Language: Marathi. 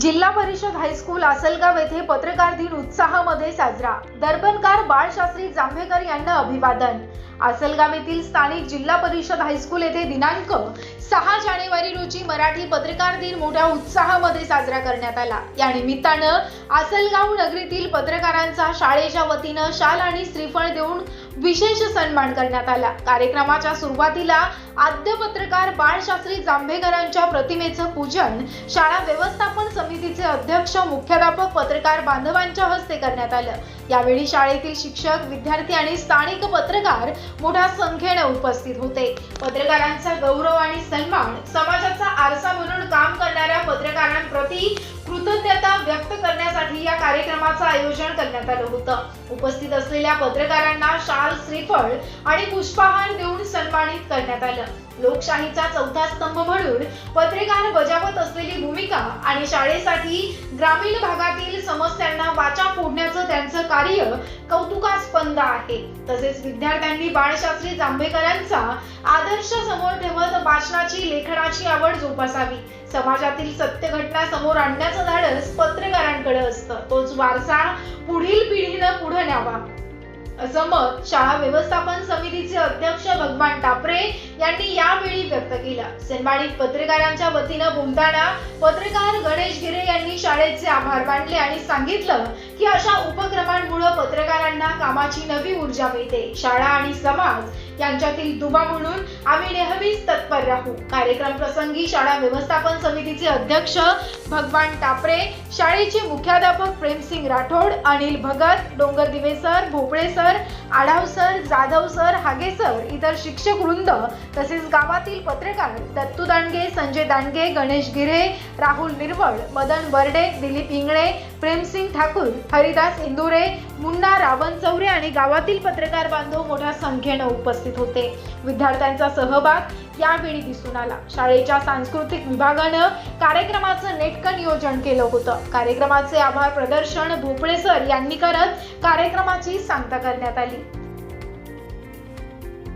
जिल्हा परिषद हायस्कूल आसलगाव येथे पत्रकार दिन उत्साहामध्ये साजरा. दर्पणकार बाळशास्त्री जांभेकर यांना अभिवादन. आसलगाव येथील स्थानिक जिल्हा परिषद हायस्कूल येथे दिनांक सहा जानेवारी रोजी मराठी पत्रकार दिन मोठ्या उत्साहामध्ये साजरा करण्यात आला. या निमित्तानं आसलगाव नगरीतील पत्रकारांचा शाळेच्या वतीनं शाल आणि श्रीफळ देऊन विशेष सन्मान करण्यात आला. कार्यक्रमाच्या सुरुवातीला आद्य पत्रकार बाळशास्त्री जांभेकरांच्या प्रतिमेचं पूजन शाळा व्यवस्थापन समितीचे अध्यक्ष मुख्याध्यापक पत्रकार बांधवांच्या हस्ते करण्यात आलं. यावेळी शाळेतील शिक्षक विद्यार्थी आणि स्थानिक पत्रकार मोठ्या संख्येने उपस्थित होते. पत्रकारांचा गौरव आणि सन्मान समाजाचा आरसा म्हणून काम करणाऱ्या पत्रकारांप्रती कृतज्ञता व्यक्त करण्यासाठी या कार्यक्रमाचं आयोजन करण्यात आलं होतं. उपस्थित असलेल्या पत्रकारांना शाल श्रीफळ आणि पुष्पहार देऊन सन्मानित करण्यात आलं. लोकशाहीचा चौथा स्तंभ म्हणून पत्रकार बजावत असलेली भूमिका आणि शाळेसाठी ग्रामीण भागातील समस्यांना वाचा त्यांचं कार्य कौतुकास्पद आहे. तसेच विद्यार्थ्यांनी बाळशास्त्री जांभेकरांचा आदर्श समोर ठेवत भाषणाची लेखनाची आवड जोपासावी. समाजातील सत्य घटना समोर आणण्याचं धाडस पत्रकारांकडे असतं. तोच वारसा पुढील पिढीनं पुढे न्यावा. असं मत शाळा व्यवस्थापन समितीचे अध्यक्ष भगवान टापरे यांनी यावेळी व्यक्त केलं. सन्मानित पत्रकारांच्या वतीनं बोलताना पत्रकार गणेश गिरे शाळेचे आभार मानले आणि सांगितलं की अशा उपक्रमांमुळे पत्रकार पत्रकारांना कामाची नवी ऊर्जा मिळते. शाळा आणि समाज यांच्यातील दुवा म्हणून आम्ही नेहमीच तत्पर राहू. कार्यक्रम प्रसंगी शाळा व्यवस्थापन समितीचे अध्यक्ष भगवान टापरे शाळेचे मुख्याध्यापक Prem Singh Rathod Anil Bhagat Dongardive sir Bhopale sir Adhav sir Jadhav sir Hage sir इतर शिक्षक वृंद तसेच गावातील पत्रकार दत्तू दांडगे संजय दांडगे गणेश गिरे राहुल निर्वळ मदन बर्डे दिलीप इंगळे प्रेमसिंग ठाकूर हरिदास इंदुरे मुन्ना सावंत चौरे आणि गावातील पत्रकार बांधव मोठ्या संख्येनं उपस्थित होते. विद्यार्थ्यांचा सहभाग यावेळी दिसून आला. शाळेच्या सांस्कृतिक विभागानं कार्यक्रमाचं नेटकं नियोजन केलं होतं. कार्यक्रमाचे आभार प्रदर्शन भोपळे सर यांनी करत कार्यक्रमाची सांगता करण्यात आली.